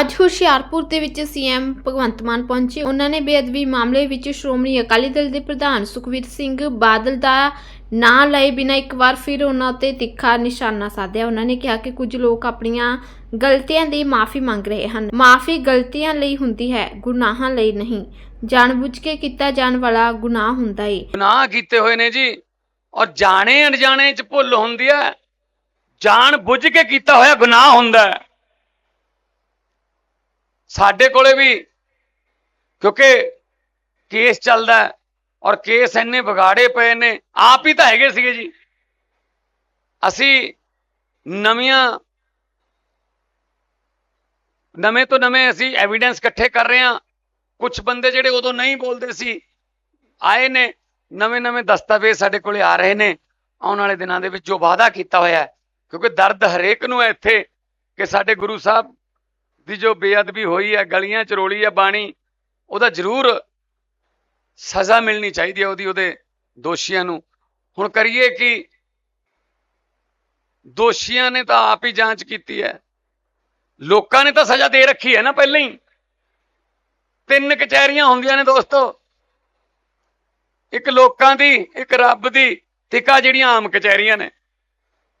ਅੱਜ ਹੁਸ਼ਿਆਰਪੁਰ ਦੇ ਵਿੱਚ ਸੀਐਮ ਭਗਵੰਤ ਮਾਨ ਪਹੁੰਚੇ। ਉਹਨਾਂ ਨੇ ਬੇਅਦਬੀ ਮਾਮਲੇ ਵਿੱਚ ਸ਼੍ਰੋਮਣੀ ਅਕਾਲੀ ਦਲ ਦੇ ਪ੍ਰਧਾਨ ਸੁਖਬੀਰ ਸਿੰਘ ਬਾਦਲ ਦਾ ਨਾਂ ਲਏ ਬਿਨਾਂ ਇੱਕ ਵਾਰ ਫਿਰ ਉਹਨਾਂ ਉੱਤੇ ਤਿੱਖਾ ਨਿਸ਼ਾਨਾ ਸਾਧਿਆ। ਉਹਨਾਂ ਨੇ ਕਿਹਾ ਕਿ ਕੁਝ ਲੋਕ ਆਪਣੀਆਂ ਗਲਤੀਆਂ ਦੀ ਮਾਫੀ ਮੰਗ ਰਹੇ ਹਨ। ਮਾਫੀ ਗਲਤੀਆਂ ਲਈ ਹੁੰਦੀ ਹੈ, ਗੁਨਾਹਾਂ ਲਈ ਨਹੀਂ। ਜਾਣਬੁੱਝ ਕੇ ਕੀਤਾ ਜਾਣ ਵਾਲਾ ਗੁਨਾਹ ਹੁੰਦਾ ਏ। ਗੁਨਾਹ ਕੀਤੇ ਹੋਏ ਨੇ ਜੀ, ਔਰ ਜਾਣੇ ਅਣਜਾਣੇ ਚ ਭੁੱਲ ਹੁੰਦੀ ਹੈ। ਜਾਣ ਬੁੱਝ ਕੇ ਕੀਤਾ ਹੋਇਆ ਗੁਨਾਹ ਹੁੰਦਾ ਹੈ। ਸਾਡੇ ਕੋਲੇ ਵੀ, ਕਿਉਂਕਿ ਕੇਸ ਚੱਲਦਾ ਔਰ ਕੇਸ ਇੰਨੇ ਵਿਗਾੜੇ ਪਏ ਨੇ, ਆਪ ਹੀ ਤਾਂ ਹੈਗੇ ਸੀਗੇ ਜੀ। ਅਸੀਂ ਨਵੀਆਂ, ਨਵੇਂ ਤੋਂ ਨਵੇਂ ਅਸੀਂ ਐਵੀਡੈਂਸ ਇਕੱਠੇ ਕਰ ਰਹੇ ਹਾਂ। ਕੁਝ ਬੰਦੇ ਜਿਹੜੇ ਉਦੋਂ ਨਹੀਂ ਬੋਲਦੇ ਸੀ, ਆਏ ਨੇ, ਨਵੇਂ ਨਵੇਂ ਦਸਤਾਵੇਜ਼ ਸਾਡੇ ਕੋਲੇ ਆ ਰਹੇ ਨੇ। ਆਉਣ ਵਾਲੇ ਦਿਨਾਂ ਦੇ ਵਿੱਚ ਜੋ ਵਾਅਦਾ ਕੀਤਾ ਹੋਇਆ ਹੈ, ਕਿਉਂਕਿ ਦਰਦ ਹਰੇਕ ਨੂੰ ਹੈ ਇੱਥੇ ਕਿ ਸਾਡੇ ਗੁਰੂ ਸਾਹਿਬ ਦੀ ਜੋ ਬੇਅਦਬੀ ਹੋਈ ਹੈ, ਗਲੀਆਂ ਚ ਰੋਲੀ ਹੈ, ਬਾਣੀ, ਉਹਦਾ ਜ਼ਰੂਰ ਸਜ਼ਾ ਮਿਲਣੀ ਚਾਹੀਦੀ ਹੈ ਉਹਦੀ, ਉਹਦੇ ਦੋਸ਼ੀਆਂ ਨੂੰ। ਹੁਣ ਕਰੀਏ ਕਿ ਦੋਸ਼ੀਆਂ ਨੇ ਤਾਂ ਆਪ ਹੀ ਜਾਂਚ ਕੀਤੀ ਹੈ। ਲੋਕਾਂ ਨੇ ਤਾਂ ਸਜ਼ਾ ਦੇ ਰੱਖੀ ਹੈ ਨਾ ਪਹਿਲਾਂ ਹੀ। ਤਿੰਨ ਕਚਹਿਰੀਆਂ ਹੁੰਦੀਆਂ ਨੇ ਦੋਸਤੋ। ਇੱਕ ਲੋਕਾਂ ਦੀ, ਇੱਕ ਰੱਬ ਦੀ ਟਿਕਾ ਜਿਹੜੀਆਂ ਆਮ ਕਚਹਿਰੀਆਂ ਨੇ।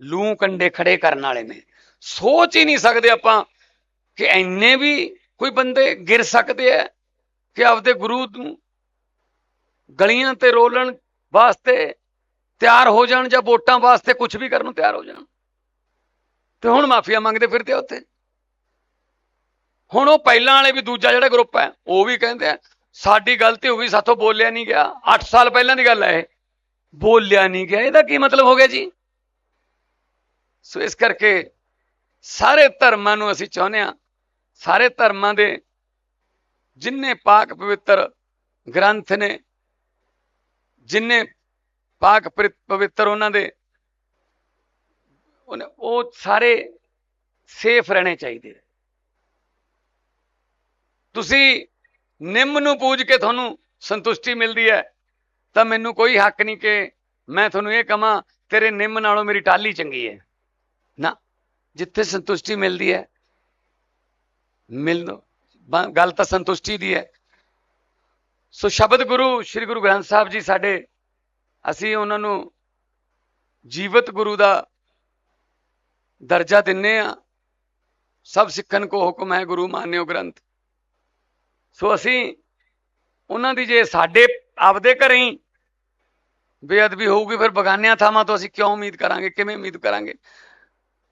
ਲੂ ਕੰਡੇ ਖੜੇ ਕਰਨ ਵਾਲੇ ਨੇ। ਸੋਚ ਹੀ ਨਹੀਂ ਸਕਦੇ ਆਪਾਂ ਕਿ ਐਨੇ ਵੀ ਕੋਈ ਬੰਦੇ ਗਿਰ ਸਕਦੇ ਆ ਕਿ ਆਪਦੇ ਗੁਰੂ ਨੂੰ ਗਲੀਆਂ ਤੇ ਰੋਲਣ ਵਾਸਤੇ ਤਿਆਰ ਹੋ ਜਾਣ ਜਾਂ ਵੋਟਾਂ ਵਾਸਤੇ ਕੁਝ ਵੀ ਕਰਨ ਨੂੰ ਤਿਆਰ ਹੋ ਜਾਣ। ਤੇ ਹੁਣ ਮਾਫੀਆ ਮੰਗਦੇ ਫਿਰਦੇ ਉੱਥੇ। ਹੁਣ ਉਹ ਪਹਿਲਾਂ ਵਾਲੇ ਵੀ ਦੂਜਾ ਜਿਹੜਾ ਗਰੁੱਪ ਹੈ, ਉਹ ਵੀ ਕਹਿੰਦੇ ਆ, ਸਾਡੀ ਗਲਤੀ ਹੋ ਗਈ ਸਾਥੋਂ ਬੋਲਿਆ ਨਹੀਂ ਗਿਆ। 8 ਸਾਲ ਪਹਿਲਾਂ ਦੀ ਗੱਲ ਹੈ ਇਹ। ਬੋਲਿਆ ਨਹੀਂ ਗਿਆ। ਇਹਦਾ ਕੀ ਮਤਲਬ ਹੋ ਗਿਆ ਜੀ? ਸੋ ਇਸ ਕਰਕੇ ਸਾਰੇ ਧਰਮਾਂ ਨੂੰ ਅਸੀਂ ਚਾਹੁੰਦੇ ਆ ਸਾਰੇ ਧਰਮਾਂ ਦੇ ਜਿੰਨੇ ਪਾਕ ਪਵਿੱਤਰ ਗ੍ਰੰਥ ਨੇ, ਜਿੰਨੇ ਪਾਕ ਪਰਿ- ਪਵਿੱਤਰ ਉਹਨਾਂ ਦੇ ਉਹ ਸਾਰੇ ਸੇਫ ਰਹਿਣੇ ਚਾਹੀਦੇ ਤੁਸੀਂ ਨਿੰਮ ਨੂੰ ਪੂਜ ਕੇ ਤੁਹਾਨੂੰ ਸੰਤੁਸ਼ਟੀ ਮਿਲਦੀ ਹੈ, ਤਾਂ ਮੈਨੂੰ ਕੋਈ ਹੱਕ ਨਹੀਂ ਕਿ ਮੈਂ ਤੁਹਾਨੂੰ ਇਹ ਕਹਾਂ, ਤੇਰੇ ਨਿੰਮ ਨਾਲੋਂ ਮੇਰੀ ਟਾਲੀ ਚੰਗੀ ਹੈ। ਨਾ, ਜਿੱਥੇ ਸੰਤੁਸ਼ਟੀ ਮਿਲਦੀ ਹੈ, ਮਿਲ ਗੱਲ ਤਾਂ ਸੰਤੁਸ਼ਟੀ ਦੀ ਹੈ। ਸੋ ਸ਼ਬਦ ਗੁਰੂ, ਸ੍ਰੀ ਗੁਰੂ ਗ੍ਰੰਥ ਸਾਹਿਬ ਜੀ ਸਾਡੇ, ਅਸੀਂ ਉਹਨਾਂ ਨੂੰ ਜੀਵਤ ਗੁਰੂ ਦਾ ਦਰਜਾ ਦਿੰਨੇ ਆ ਸਭ ਸਿੱਖਣ ਕੋ ਹੁਕਮ ਹੈ ਗੁਰੂ ਮਾਨਿਓ ਗ੍ਰੰਥ। ਸੋ ਅਸੀਂ ਉਹਨਾਂ ਦੀ ਜੇ ਸਾਡੇ ਆਪਦੇ ਘਰੇ ਹੀ ਬੇਅਦਬੀ ਹੋਊਗੀ, ਫਿਰ ਬਗਾਨਿਆਂ ਥਾਵਾਂ ਤੋਂ ਅਸੀਂ ਕਿਉਂ ਉਮੀਦ ਕਰਾਂਗੇ, ਕਿਵੇਂ ਉਮੀਦ ਕਰਾਂਗੇ?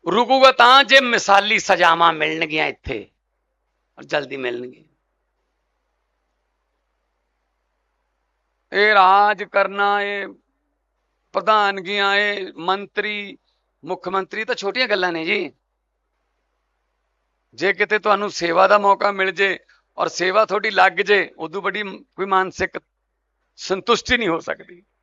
ਰੁਕੂਗਾ ਤਾਂ ਜੇ ਮਿਸਾਲੀ ਸਜ਼ਾਵਾਂ ਮਿਲਣਗੀਆਂ ਇੱਥੇ, ਔਰ ਜਲਦੀ ਮਿਲਣਗੀਆਂ। ਇਹ ਰਾਜ ਕਰਨਾ, ਇਹ ਪ੍ਰਧਾਨਗੀਆਂ, ਇਹ ਮੰਤਰੀ, ਮੁੱਖ ਮੰਤਰੀ ਤਾਂ ਛੋਟੀਆਂ ਗੱਲਾਂ ਨੇ ਜੀ। ਜੇ ਕਿਤੇ ਤੁਹਾਨੂੰ ਸੇਵਾ ਦਾ ਮੌਕਾ ਮਿਲ ਜੇ ਔਰ ਸੇਵਾ ਤੁਹਾਡੀ ਲੱਗ ਜੇ, ਉਦੋਂ ਵੱਡੀ ਕੋਈ ਮਾਨਸਿਕ ਸੰਤੁਸ਼ਟੀ ਨਹੀਂ ਹੋ ਸਕਦੀ।